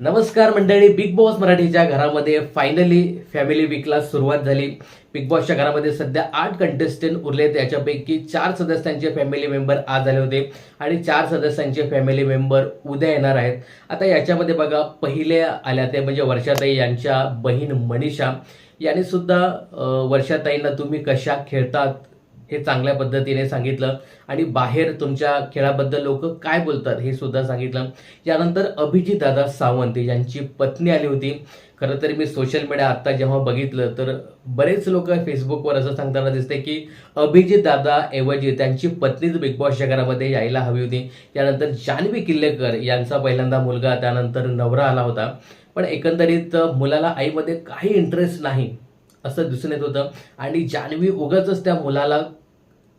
नमस्कार मंडळी big boss मराठीच्या घरामध्ये फायनली फॅमिली वीकला सुरुवात झाली. बिग बॉसच्या घरामध्ये सध्या आठ कंटेस्टंट उरलेत. याच्यापैकी चार सदस्यांचे फॅमिली मेंबर आज आले होते आणि चार सदस्यांचे फॅमिली मेंबर उद्या येणार आहेत. आता याच्यामध्ये बघा पहिले आल्या ते म्हणजे वर्षाताई यांच्या बहीण मनीषा. यांनी सुद्धा वर्षाताईंना तुम्ही कशा खेळतात हे चांगल्या पद्धतीने सांगितलं. आणि बाहेर तुमच्या खेळाबद्दल लोक काय बोलतात हे सुद्धा सांगितलं. यानंतर अभिजित दादा सावंत यांची पत्नी आली होती. खरं तर मी सोशल मीडिया आत्ता जेव्हा बघितलं तर बरेच लोक फेसबुकवर असं सांगताना दिसते की अभिजित दादा ऐवजी त्यांची पत्नीच बिग बॉसच्या घरामध्ये यायला हवी होती. त्यानंतर जान्हवी किल्लेकर यांचा पहिल्यांदा मुलगा त्यानंतर नवरा आला होता. पण एकंदरीत मुलाला आईमध्ये काही इंटरेस्ट नाही असं दिसून येत होतं. आणि जान्हवी उगाच त्या मुलाला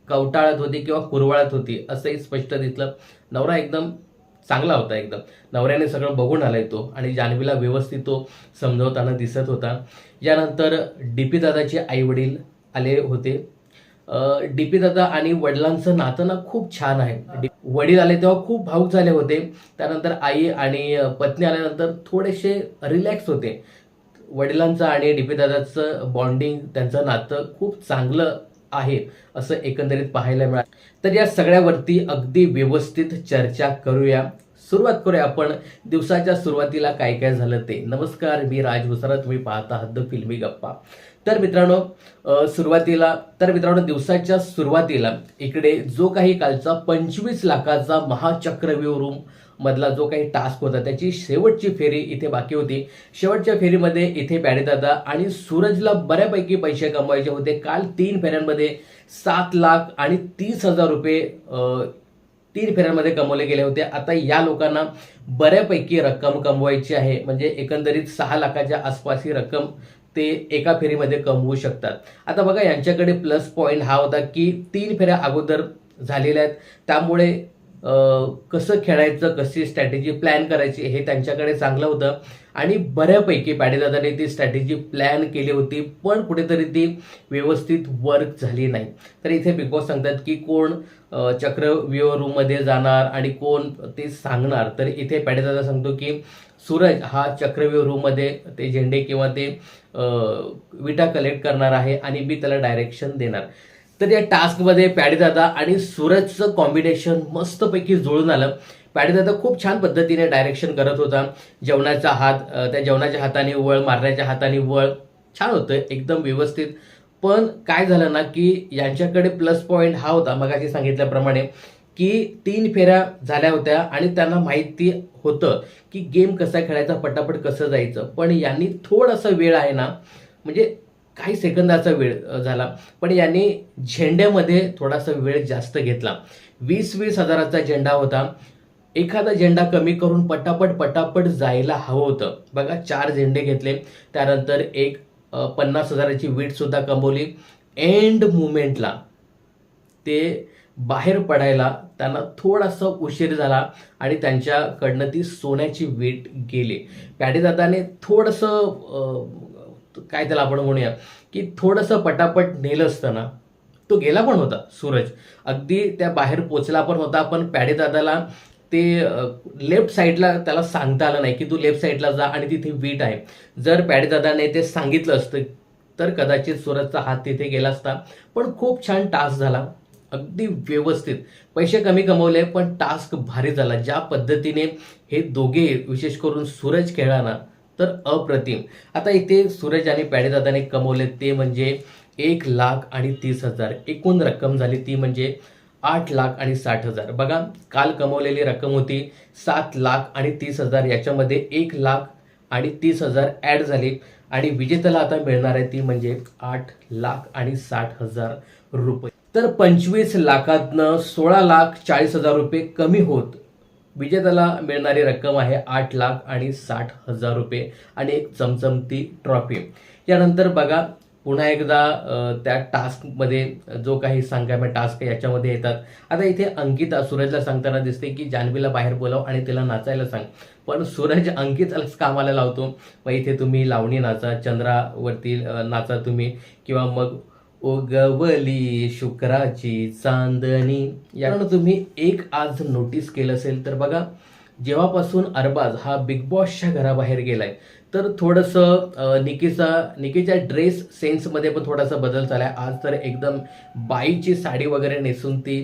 कवटाळत होती किंवा कुरवाळत होती असंही स्पष्ट दिसलं. नवरा एकदम चांगला होता एकदम. नवऱ्याने सगळं बघून आलाय तो आणि जान्हवीला व्यवस्थित तो समजवताना दिसत होता. यानंतर डी पी दादाचे आई वडील आले होते. डी पी दादा आणि वडिलांचं नातं ना खूप छान आहे. डी- वडील आले तेव्हा खूप भाऊक झाले होते. त्यानंतर आई आणि पत्नी आल्यानंतर थोडेसे रिलॅक्स होते. वडिलांचं आणि डी पी दादाचं बॉन्डिंग त्यांचं नातं खूप चांगलं आहे असं एकंदरीत पाहायला मिळालं. तर या सगळ्यावरती अगदी व्यवस्थित चर्चा करूया. सुरुवात करूया आपण. दिवसाच्या सुरुवातीला काय काय झालं ते. नमस्कार मी राज भुसारा तुम्ही पाहत आहात द फिल्मी गप्पा. तर मित्रांनो सुरुवातीला तर मित्रांनो दिवसाच्या सुरुवातीला इकडे जो काही कालचा पंचवीस लाखाचा महाचक्रव्यूह रूम मधला जो काही टास्क होता त्याची शेवटची फेरी इथे बाकी होती. शेवटच्या फेरीमध्ये इथे बॅडेदादा आणि सूरजला बऱ्यापैकी पैसे कमवायचे होते. काल तीन फेऱ्यांमध्ये सात लाख आणि तीस हजार रुपये तीन फेऱ्यांमध्ये कमवले गेले होते. आता या लोकांना बऱ्यापैकी रक्कम कमवायची आहे. म्हणजे एकंदरीत सहा लाखाच्या आसपास ही रक्कम ते एका फेरीमध्ये कमवू शकतात. आता बघा यांच्याकडे प्लस पॉईंट हा होता की तीन फेऱ्या अगोदर झालेल्या आहेत. त्यामुळे कसं खेळायचं कशी स्ट्रॅटेजी प्लॅन करायची हे त्यांच्याकडे चांगलं होतं. आणि बऱ्यापैकी पॅडेदादाने ती स्ट्रॅटेजी प्लॅन केली होती पण कुठेतरी ती व्यवस्थित वर्क झाली नाही. तर इथे बिग बॉस सांगतात की कोण चक्रव्यूह रूममध्ये जाणार आणि कोण ते सांगणार. तर इथे पॅडेदादा सांगतो की सूरज हा चक्रव्यूह रूममध्ये ते झेंडे किंवा ते विटा कलेक्ट करणार आहे आणि मी त्याला डायरेक्शन देणार. तर या टास्कमध्ये पॅडेदादा आणि सूरजचं कॉम्बिनेशन मस्तपैकी जुळून आलं. पॅडेदादा खूप छान पद्धतीने डायरेक्शन करत होता. जेवणाचा हात त्या जेवणाच्या हाताने वळ मारण्याच्या हाताने वळ. छान होतं एकदम व्यवस्थित. पण काय झालं ना की यांच्याकडे प्लस पॉईंट हा होता मगाशी सांगितल्याप्रमाणे की तीन फेऱ्या झाल्या होत्या आणि त्यांना माहिती होतं की गेम कसा खेळायचा पटापट कसं जायचं. पण यांनी थोडासा वेळ आहे ना म्हणजे काही सेकंदाचा वेळ झाला. पण यांनी झेंड्यामध्ये थोडासा वेळ जास्त घेतला. वीस वीस हजाराचा झेंडा होता. एखादा झेंडा कमी करून पटापट पटापट जायला हवं होतं. बघा चार झेंडे घेतले. त्यानंतर एक पन्नास हजाराची वीटसुद्धा कमवली. एंड मुमेंटला ते बाहेर पडायला त्यांना थोडासा उशीर झाला आणि त्यांच्याकडनं ती सोन्याची वीट गेली. पॅडेदादाने थोडंसं काय त्याला आपण म्हणूया की थोडंसं पटापट नेलं असतं ना तो गेला पण होता सूरज. अगदी त्या बाहेर पोचला पण होता पण पॅडेदादाला ते लेफ्ट साईडला त्याला सांगता आलं नाही की तू लेफ्ट साईडला जा आणि तिथे वीट आहे. जर पॅडेदादाने ते सांगितलं असतं तर कदाचित सूरजचा हात तिथे गेला असता. पण खूप छान टास्क झाला अगदी व्यवस्थित. पैसे कमी कमवले पण टास्क भारी झाला. ज्या पद्धतीने हे दोघे विशेष करून सूरज खेळला ना तर अप्रतिम. आता इथे सूरज आणि पॅडेदादाने कमवले ते म्हणजे एक लाख आणि तीस हजार. एकूण रक्कम झाली ती म्हणजे आठ लाख आणि साठ हजार. बघा काल कमवलेली रक्कम होती सात लाख आणि तीस हजार. याच्यामध्ये एक लाख आणि तीस हजार ॲड झाली आणि विजेत्याला आता मिळणार आहे ती म्हणजे आठ लाख आणि साठ हजार रुपये. तर पंचवीस लाखातनं सोळा लाख चाळीस हजार रुपये कमी होत विजेत्याला मिळणारी रक्कम आहे आठ लाख आणि साठ हजार रुपये आणि एक चमचमती ट्रॉफी. यानंतर बघा पुन्हा एकदा त्या टास्कमध्ये जो काही सांगायला टास्क याच्यामध्ये येतात. आता इथे अंकिता सूरजला सांगताना दिसते की जान्हवीला बाहेर बोलाव आणि तिला नाचायला सांग. पण सूरज अंकितालाच कामाला लावतो. मग इथे तुम्ही लावणी नाचा चंद्रावरती नाचा तुम्ही. किंवा मग उगवली शुक्राची चांदणी. यानं तुम्ही एक आज नोटीस केलं असेल तर बघा जेव्हापासून अरबाज हा बिग बॉसच्या घराबाहेर गेलाय तर थोडंसं निकीचा निकीच्या ड्रेस सेन्समध्ये पण थोडासा बदल झाला आहे आज तर एकदम बाईची साडी वगैरे नेसून ती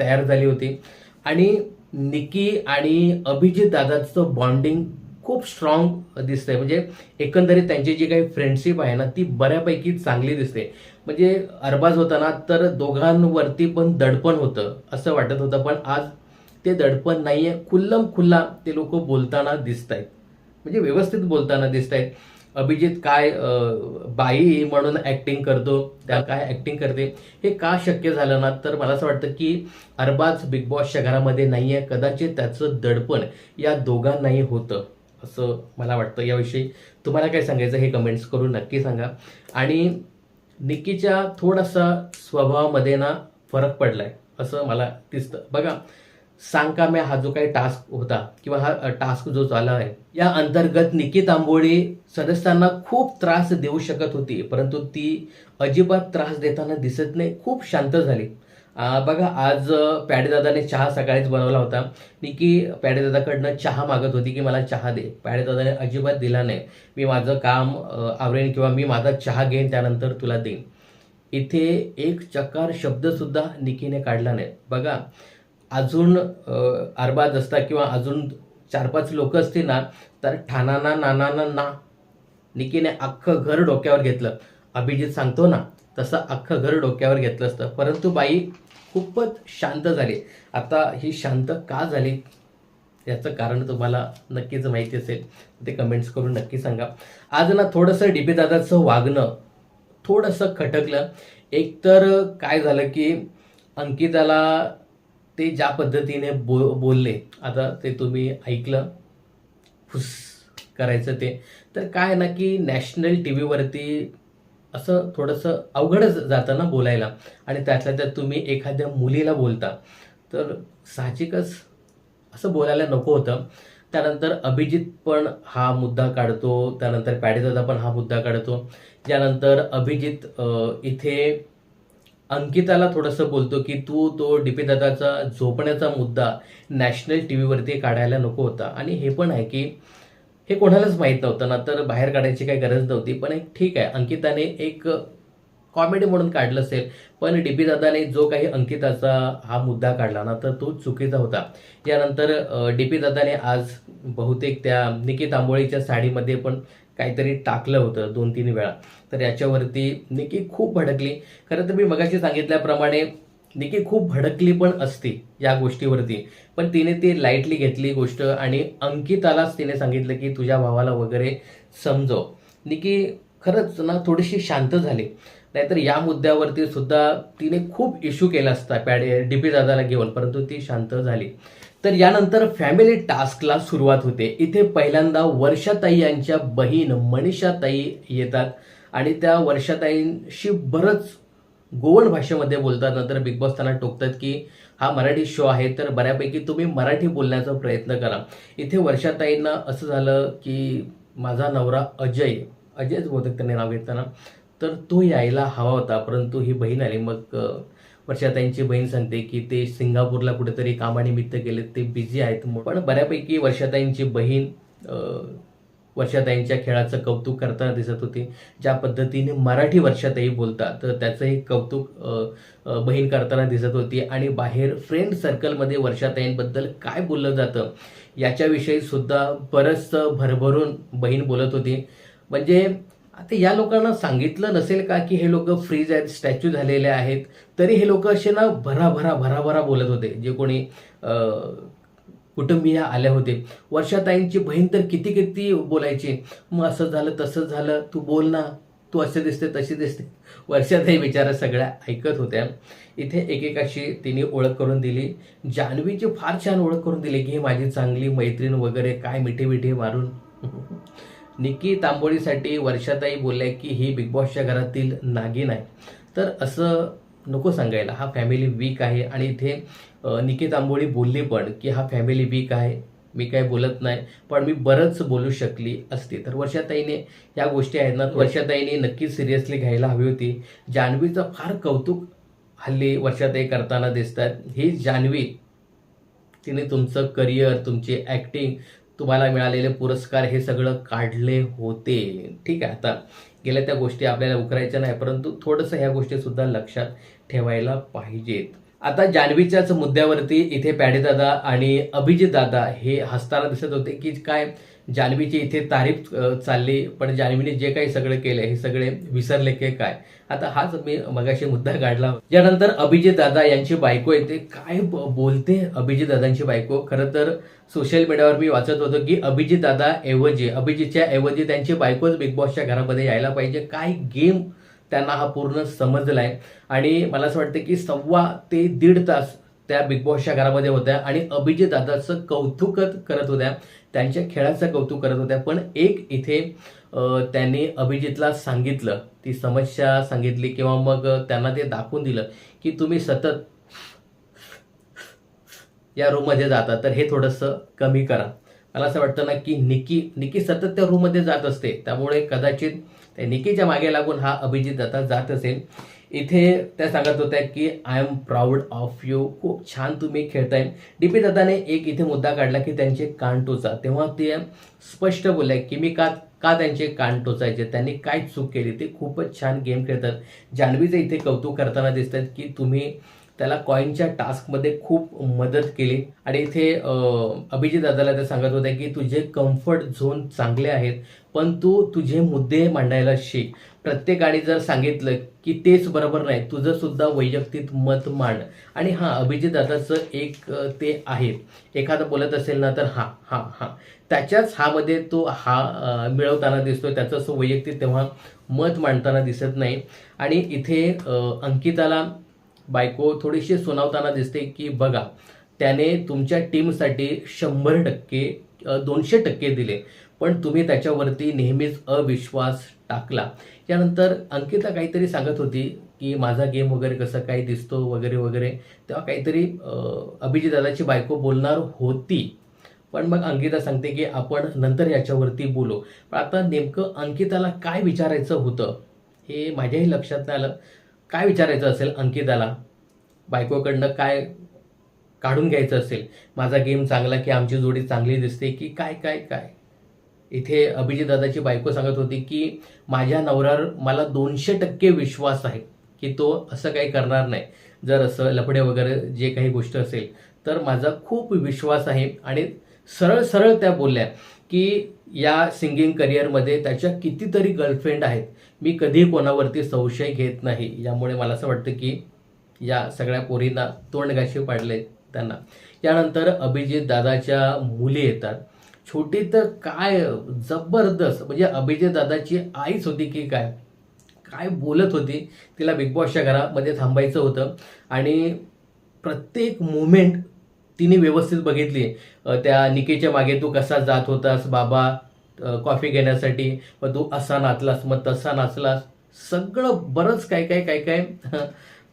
तयार झाली होती. आणि निकी आणि अभिजित दादाचं बॉन्डिंग खूप स्ट्रॉंग दिसतंय. म्हणजे एकंदरीत त्यांची जी काही फ्रेंडशिप आहे ना ती बऱ्यापैकी चांगली दिसते. म्हणजे अरबाज होता ना तर दोघांवरती पण दडपण होतं असं वाटत होतं. पण आज ते दडपण नाही आहे खुल्लम खुल्ला ते लोक बोलताना दिसत आहेत म्हणजे व्यवस्थित बोलताना दिसत आहेत अभिजित काय बाई म्हणून ॲक्टिंग करतो त्या काय ॲक्टिंग करते हे का शक्य झालं ना? तर मला असं वाटतं की अरबाज बिग बॉसच्या घरामध्ये आहे कदाचित त्याचं दडपण या दोघांनाही होतं असं मला वाटतं. याविषयी तुम्हाला काय सांगायचं हे कमेंट्स करून नक्की सांगा. आणि निकीच्या थोडासा स्वभावामध्ये ना फरक पडलाय असं मला दिसतं. बघा सांग का मी हा जो काही टास्क होता किंवा हा टास्क जो चालला आहे या अंतर्गत निकी तांबोळी सदस्यांना खूप त्रास देऊ शकत होती परंतु ती अजिबात त्रास देताना दिसत नाही खूप शांत झाली. बघा आज पॅडेदादाने चहा सकाळीच बनवला होता. निकी पॅडेदादाकडनं चहा मागत होती की मला चहा दे. पॅडेदादाने अजिबात दिला नाही. मी माझं काम आवरेन किंवा मी माझा चहा घेईन त्यानंतर तुला देईन. इथे एक चकार शब्दसुद्धा निकीने काढला नाही. बघा अजून अरबाज असता किंवा अजून चार पाच लोक असतील ना तर ठाणाना नानाना ना. निकीने अख्खं घर डोक्यावर घेतलं. अभिजित सांगतो ना तसं अख्खं घर डोक्यावर घेतलं असतं. परंतु बाई खूपच शांत झाली. आता ही शांत का झाली? याचं कारण तुम्हाला नक्कीच माहिती असेल. ते कमेंट्स करून नक्की सांगा. आज ना थोडंसं डीपी दादाचं वागणं थोडंसं खटकलं. एकतर काय झालं की अंकिताला ते ज्या पद्धतीने बो बोलले आता ते तुम्ही ऐकलं. फुस करायचं ते. तर काय आहे ना की नॅशनल टी व्हीवरती असं थोडंसं अवघडच जातं ना बोलायला. आणि त्यातल्या त्यात तुम्ही एखाद्या मुलीला बोलता. तर साहजिकच असं बोलायला नको होतं. त्यानंतर अभिजित पण हा मुद्दा काढतो. त्यानंतर पॅडेदादा पण हा मुद्दा काढतो. त्यानंतर अभिजित इथे अंकिताला थोडंसं बोलतो की तू तो डीपी दादाचा झोपण्याचा मुद्दा नॅशनल टी व्हीवरती काढायला नको होता. आणि हे पण आहे की हे कोणालाच माहीत नव्हतं ना तर बाहेर काढायची काही गरज नव्हती. पण एक ठीक आहे अंकिताने एक कॉमेडी म्हणून काढलं असेल पण डी पी दादाने जो काही अंकिताचा हा मुद्दा काढला ना तर तो चुकीचा होता. यानंतर डी पी दादाने आज बहुतेक त्या निकी तांबोळीच्या साडीमध्ये पण काहीतरी टाकलं होतं दोन तीन वेळा. तर याच्यावरती निकी खूप भडकली. खरं तर मी मगाशी सांगितल्याप्रमाणे निकी खूप भडकली पण असती या गोष्टीवरती. पण तिने ती लाईटली घेतली गोष्ट आणि अंकितालाच तिने सांगितलं की तुझ्या भावाला वगैरे समजव. निकी खरंच ना थोडीशी शांत झाली. नाहीतर या मुद्द्यावरती सुद्धा तिने खूप इश्यू केला असता पॅडे डीपी दादाला घेऊन परंतु ती शांत झाली. तर यानंतर फॅमिली टास्कला सुरुवात होते. इथे पहिल्यांदा वर्षाताई यांच्या बहीण मनीषाताई येतात आणि त्या वर्षाताईंशी बरंच गोवन भाषेमध्ये बोलतात नंतर बिग बॉस त्यांना टोकतात की हा मराठी शो आहे तर बऱ्यापैकी तुम्ही मराठी बोलण्याचा प्रयत्न करा. इथे वर्षाताईंना असं झालं की माझा नवरा अजय अजयच बहुतेक त्यांनी नाव घेताना तर तो यायला हवा होता परंतु ही बहीण आली. मग वर्षाताईंची बहीण सांगते की ते सिंगापूरला कुठेतरी कामानिमित्त गेले ते बिझी आहेत. पण बऱ्यापैकी वर्षाताईंची बहीण वर्षाताईंच्या खेळाचं कौतुक करताना दिसत होती. ज्या पद्धतीने मराठी वर्षाताई बोलतात तर त्याचंही कौतुक बहीण करताना दिसत होती. आणि बाहेर फ्रेंड सर्कलमध्ये वर्षाताईंबद्दल काय बोललं जातं याच्याविषयी सुद्धा बरंचसं भरभरून बहीण बोलत होती. म्हणजे आता या लोकांना सांगितलं नसेल का की हे लोक फ्रीज आहेत स्टॅच्यू झालेले आहेत तरी हे लोक असे ना भराभरा भराभरा बोलत होते. जे कोणी कुटुंबीय आले होते वर्षाताईंची बहीण तर किती किती बोलायची? मग असं झालं तसं झालं. तू बोल ना. तू असे दिसते तशी दिसते. वर्षाताई बिचारा सगळ्या ऐकत होत्या. इथे एकेकाशी तिने ओळख करून दिली. जान्हवीची फार छान ओळख करून दिली की माझी चांगली मैत्रीण वगैरे काय मिठी मिठी मारून. निकी तांबोळीसाठी वर्षाताई बोलल्या की ही बिग बॉसच्या घरातील नागिन आहे तर असं नको सांगायला. हा फॅमिली वीक आहे आणि इथे अ, निकी तांबोळी बोलली पण की हा फॅमिली वीक आहे. मी काय बोलत नाही पण मी बरंच बोलू शकली असती. तर वर्षाताईने या गोष्टी आहेत ना वर्षाताईने नक्कीच सिरियसली घ्यायला हवी होती. जान्हवीचं फार कौतुक हल्ली वर्षाताई करताना दिसतात. ही जान्हवी तिने तुमचं करिअर तुमची ॲक्टिंग तुम्हाला मिळालेले पुरस्कार हे सगळं काढले होते. ठीक आहे आता गेल्या त्या गोष्टी आपल्याला उकरायच्या नाही परंतु थोडंसं ह्या गोष्टीसुद्धा लक्षात ठेवायला पाहिजेत. आता जान्हवीच्याच मुद्द्यावरती इथे पॅडेदादा आणि अभिजित दादा हे हसताना दिसत होते की काय जान्हवीची इथे तारीफ चालली पण जान्हवीने जे काही सगळं केलं हे सगळे विसरले की काय? आता हाच मी मगाशी मुद्दा काढला. यानंतर अभिजित दादा यांची बायको येते. काय बोलते अभिजित दादांची बायको? खरं तर सोशल मीडियावर मी वाचत होतो की अभिजित दादा ऐवजी अभिजितच्या ऐवजी त्यांची बायकोच बिग बॉसच्या घरामध्ये यायला पाहिजे. काय गेम त्यांना हा पूर्ण समजलाय? आणि मला असं वाटतं की सव्वा ते दीड तास त्या बिग बॉसच्या घरामध्ये होत्या आणि अभिजित दादाचं कौतुकच करत होत्या. त्यांच्या खेळाचं कौतुक करत होत्या. पण एक इथे त्यांनी अभिजितला सांगितलं. ती समस्या सांगितली किंवा मग त्यांना ते दाखवून दिलं की तुम्ही सतत या रूममध्ये जाता तर हे थोडंसं कमी करा. मला असं वाटतं ना की निकी निकी सतत त्या रूममध्ये जात असते. त्यामुळे कदाचित त्या निकीच्या मागे लागून हा अभिजित दादा जात असेल. इथे त्या सांगत होत्या की I am proud of you खूप छान तुम्ही खेळताय. डी पी दादाने एक इथे मुद्दा काढला की त्यांचे कान टोचा. तेव्हा ते स्पष्ट बोलल्या की मी का का त्यांचे कान टोचायचे? त्यांनी काय चूक केली? ते खूपच छान गेम खेळतात. जान्हवीचं इथे कौतुक करताना दिसतात की तुम्ही त्याला कॉईनच्या टास्कमध्ये खूप मदत केली. आणि इथे अभिजित दादाला ते सांगत होते की तुझे कम्फर्ट झोन चांगले आहेत पण तू तुझे मुद्दे मांडायला शिक. प्रत्येकाने जर सांगितलं की तेच बरोबर नाही तुझं सुद्धा वैयक्तिक मत मांड. आणि हां अभिजित दादाचं एक ते आहे. एखादं बोलत असेल ना तर हां हां हां. त्याच्याच हामध्ये तो हा मिळवताना दिसतोय. त्याचं असं वैयक्तिक तेव्हा मत मांडताना दिसत नाही. आणि इथे अंकिताला बायको थोडीशी सुनावताना दिसते की बघा त्याने तुमच्या टीमसाठी शंभर टक्के दोनशे टक्के दिले पण तुम्ही त्याच्यावरती नेहमीच अविश्वास टाकला. यानंतर अंकिता काहीतरी सांगत होती की माझा गेम वगैरे कसं काही दिसतो वगैरे वगैरे. तेव्हा काहीतरी अभिजित दादाची बायको बोलणार होती. पण मग अंकिता सांगते की आपण नंतर याच्यावरती बोलू. पण आता नेमकं अंकिताला काय विचारायचं होतं हे माझ्याही लक्षात नाही आलं. काय विचारायचं असेल अंकिताला? बायकोकडनं काय काढून घ्यायचं असेल? माझा गेम चांगला की आमची जोडी चांगली दिसते की काय काय काय? इथे अभिजित दादाची बायको सांगत होती की माझ्या नवऱ्यावर मला दोनशे टक्के विश्वास आहे की तो असं काही करणार नाही. जर असं लफडे वगैरे जे काही गोष्ट असेल तर माझा खूप विश्वास आहे. आणि सरळ सरळ त्या बोलल्या की या सिंगिंग करिअरमध्ये त्याच्या कितीतरी गर्लफ्रेंड आहेत. मी कधी कोणावरती संशय घेत नाही. यामुळे मला असं वाटतं की या सगळ्या पोरींना तोंडगाशी पाडले त्यांना. यानंतर अभिजित दादाच्या मुली येतात. छोटी तर काय जबरदस्त. म्हणजे अभिजित दादाची आईच होती की काय? काय बोलत होती? तिला बिग बॉसच्या घरामध्ये थांबायचं होतं. आणि प्रत्येक मुवमेंट तिने व्यवस्थित बघितली. त्या निकेच्या मागे तू कसा जात होतास बाबा कॉफी घेण्यासाठी? मग तू असा नाचलास मग तसा नाचलास. सगळं बरंच काय काय काय काय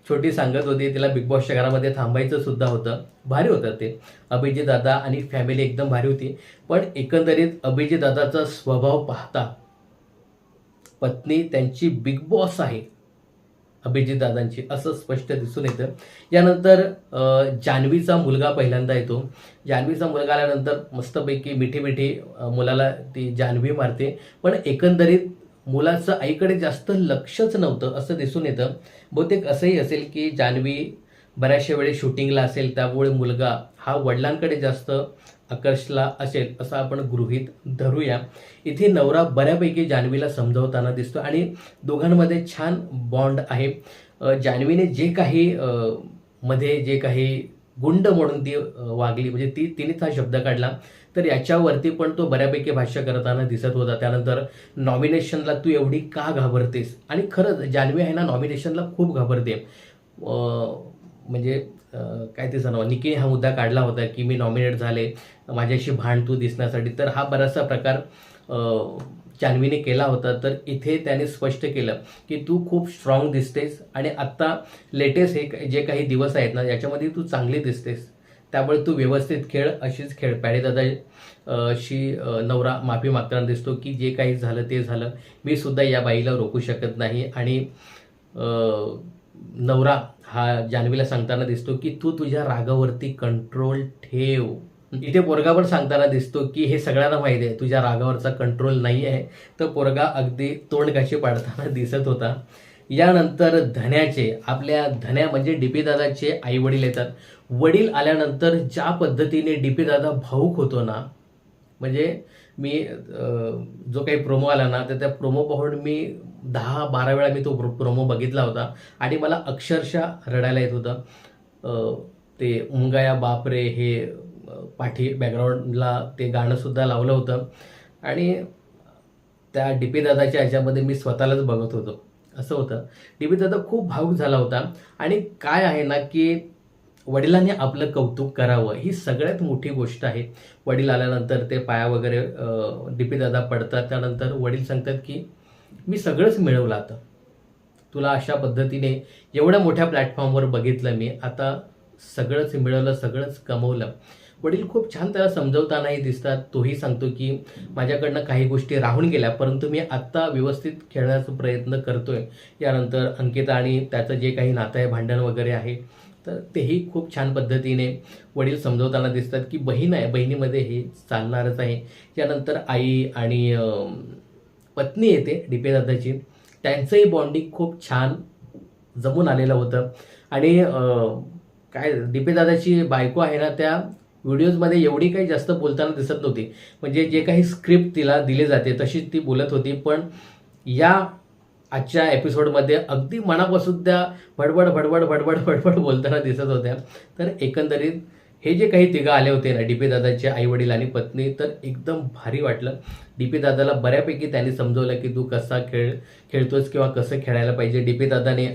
छोटी सांगत होती. तिला बिग बॉसच्या घरामध्ये थांबायचं सुद्धा होतं. भारी होतं ते. अभिजित दादा आणि फॅमिली एकदम भारी होती. पण एकंदरीत अभिजित दादाचा स्वभाव पाहता पत्नी त्यांची बिग बॉस आहे. अभिजितदादांची असं स्पष्ट दिसून येतं. यानंतर जान्हवीचा मुलगा पहिल्यांदा येतो. जान्हवीचा मुलगा आल्यानंतर मस्तपैकी मिठी मिठी मुलाला ती जान्हवी मारते. पण एकंदरीत मुलाचं आईकडे जास्त लक्षच नव्हतं असं दिसून येतं. बहुतेक असंही असेल की जान्हवी बऱ्याचशा वेळेस शूटिंगला असेल त्यामुळे मुलगा हा वडिलांकडे जास्त आकर्षला असेल असं आपण गृहीत धरूया. इथे नवरा बऱ्यापैकी जान्हवीला समजावताना दिसतो आणि दोघांमध्ये छान बॉन्ड आहे. जान्हवीने जे काही मध्ये जे काही गुंड म्हणून ती वागली म्हणजे ती तिनेच हा शब्द काढला तर याच्यावरती पण तो बऱ्यापैकी भाष्य करताना दिसत होता. त्यानंतर नॉमिनेशनला तू एवढी का घाबरतेस? आणि खरंच जान्हवी आहे ना नॉमिनेशनला खूप घाबरते. म्हणजे काय ते सांगावं निकीने हा मुद्दा काढला होता की मी नॉमिनेट झाले माझ्याशी भांड तू दिसण्यासाठी. तर हा बराचसा प्रकार अ, जान्हवीने केला होता. तर इथे त्याने स्पष्ट केलं की तू खूप स्ट्रॉंग दिसतेस आणि आत्ता लेटेस्ट हे जे काही दिवस आहेत ना याच्यामध्ये तू चांगली दिसतेस. त्यामुळे तू व्यवस्थित खेळ अशीच खेळ पॅडेदादा शी नवरा माफी मागताना दिसतो की जे काही झालं ते झालं. मी सुद्धा या बाईला रोखू शकत नाही आणि नवरा हा जान्हवीला सांगताना दिसतो की तू तुझ्या रागावरती कंट्रोल ठेव. इथे पोरगा पण सांगताना दिसतो की हे सगळ्यांना माहिती आहे तुझ्या रागावरचा कंट्रोल नाही आहे. तर पोरगा अगदी तोंडकाशी पाडताना दिसत होता. यानंतर धन्याचे आपल्या धन्या म्हणजे डीपी दादाचे आई वडील येतात. वडील आल्यानंतर ज्या पद्धतीने डीपी दादा भाऊक होतो ना म्हणजे मी जो काही प्रोमो आला ना तर त्या प्रोमो पाहून मी दहा बारा वेळा मी तो प्रोमो बघितला होता. आणि मला अक्षरशः रडायला येत होतं. ते मुंगाया बापरे हे पाठी बॅकग्राऊंडला ते गाणंसुद्धा लावलं होतं. आणि त्या डी पी दादाच्या ह्याच्यामध्ये मी स्वतःलाच बघत होतो. असं होतं. डी पी दादा खूप भावूक झाला होता. आणि काय आहे ना की वडिलांनी आपलं कौतुक करावं ही सगळ्यात मोठी गोष्ट आहे. वडील आल्यानंतर ते पाया वगैरे डी दादा पडतात. त्यानंतर वडील सांगतात की मी सगळंच मिळवलं आता. तुला अशा पद्धतीने एवढ्या मोठ्या प्लॅटफॉर्मवर बघितलं मी. आता सगळंच मिळवलं सगळंच कमवलं. वडील खूप छान त्याला समजवतानाही दिसतात. तोही सांगतो की माझ्याकडनं काही गोष्टी राहून गेल्या परंतु मी आत्ता व्यवस्थित खेळण्याचा प्रयत्न करतोय. यानंतर अंकिता आणि त्याचं जे काही नातं आहे भांडण वगैरे आहे तर तेही खूप छान पद्धतीने वडील समजवताना दिसतात की बहीण आहे बहिणीमध्ये हे चालणारच आहे. त्यानंतर आई आणि पत्नी येते डिपे दादाची. त्यांचंही बॉन्डिंग खूप छान जमून आलेलं होतं. आणि काय डिपे दादाची बायको आहे ना त्या व्हिडिओजमध्ये एवढी काही जास्त बोलताना दिसत नव्हती. म्हणजे जे काही स्क्रिप्ट तिला दिले जाते तशीच ती बोलत होती. पण या आजच्या एपिसोडमध्ये अगदी मनापासून त्या भडबड भडबड भडबड भडबड बोलताना दिसत होत्या. तर एकंदरीत हे जे काही तिघं आले होते ना डी पी दादाचे आई वडील आणि पत्नी तर एकदम भारी वाटलं. डी पी दादाला बऱ्यापैकी त्यांनी समजवलं की तू कसा खेळ खेळतोस किंवा कसं खेळायला पाहिजे. डी पी दादाने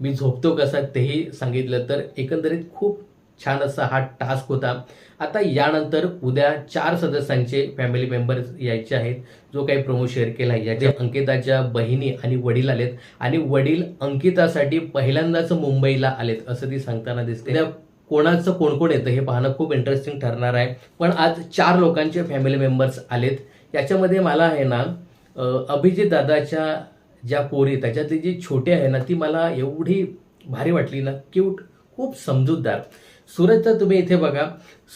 मी झोपतो कसा? तेही सांगितलं. तर एकंदरीत खूप छान असा हा टास्क होता. आता यानंतर उद्या चार सदस्यांचे फॅमिली मेंबर्स यायचे आहेत. जो काही प्रोमो शेअर केला आहे याचे अंकिताच्या बहिणी आणि वडील आलेत. आणि वडील अंकितासाठी पहिल्यांदाच मुंबईला आलेत असं ती सांगताना दिसते. कोणाचं कोण कोण येतं हे पाहणं खूप इंटरेस्टिंग ठरणार आहे. पण आज चार लोकांचे फॅमिली मेंबर्स आलेत. याच्यामध्ये मला आहे ना अभिजित दादाच्या ज्या पोरी त्याच्यातली जी छोटी आहे ना ती मला एवढी भारी वाटली ना क्यूट खूप समजूतदार. सूरजचं तुम्ही इथे बघा.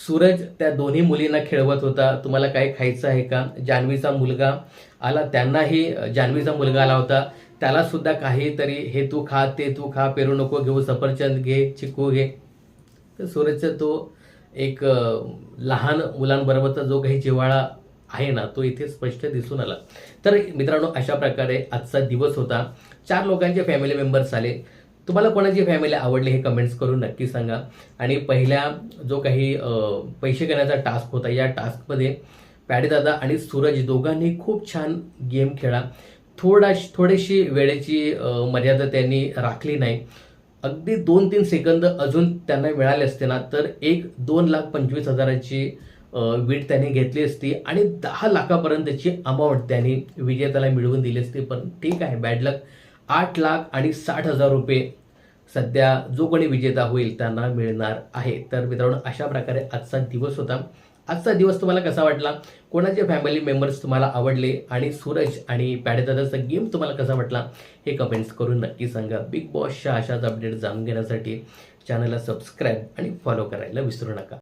सूरज त्या दोन्ही मुलींना खेळवत होता. तुम्हाला काय खायचं आहे का? जान्हवीचा मुलगा आला. त्यांनाही जान्हवीचा मुलगा आला होता. त्याला सुद्धा काहीतरी हे तू खा ते तू खा पेरू नको घेऊ सफरचंद घे चिकू घे. तर सूरजचा तो एक लहान मुलांबरोबरचा जो काही जिव्हाळा आहे ना तो इथे स्पष्ट दिसून आला. तर मित्रांनो अशा प्रकारे आजचा दिवस होता. चार लोकांचे फॅमिली मेंबर्स आले. तुम्हाला कोणाची फॅमिली आवडली हे कमेंट्स करून नक्की सांगा. आणि पहिल्या जो काही पैसे घेण्याचा टास्क होता या टास्कमध्ये पॅडीदादा आणि सूरज दोघांनी खूप छान गेम खेळा थोडा थोडीशी वेळेची मर्यादा त्यांनी राखली नाही. अगदी दोन तीन सेकंद अजून त्यांना मिळाले असते ना तर एक दोन लाख पंचवीस हजाराची वीट त्यांनी घेतली असती आणि दहा लाखापर्यंतची अमाऊंट त्यांनी विजेत्याला मिळवून दिली असती. पण ठीक आहे बॅड लक आठ लाख आणि साठ हजार रुपये सध्या जो कोणी विजेता होईल त्यांना मिळणार आहे. तर मित्रांनो अशा प्रकारे आजचा दिवस होता. आजचा दिवस तुम्हाला कसा वाटला? कोणाचे फॅमिली मेंबर्स तुम्हाला आवडले? आणि सूरज आणि पॅडेदादाचा गेम तुम्हाला कसा वाटला? हे कमेंट्स करून नक्की सांगा. बिग बॉसच्या अशाच अपडेट जाणून घेण्यासाठी चॅनलला सबस्क्राईब आणि फॉलो करायला विसरू नका.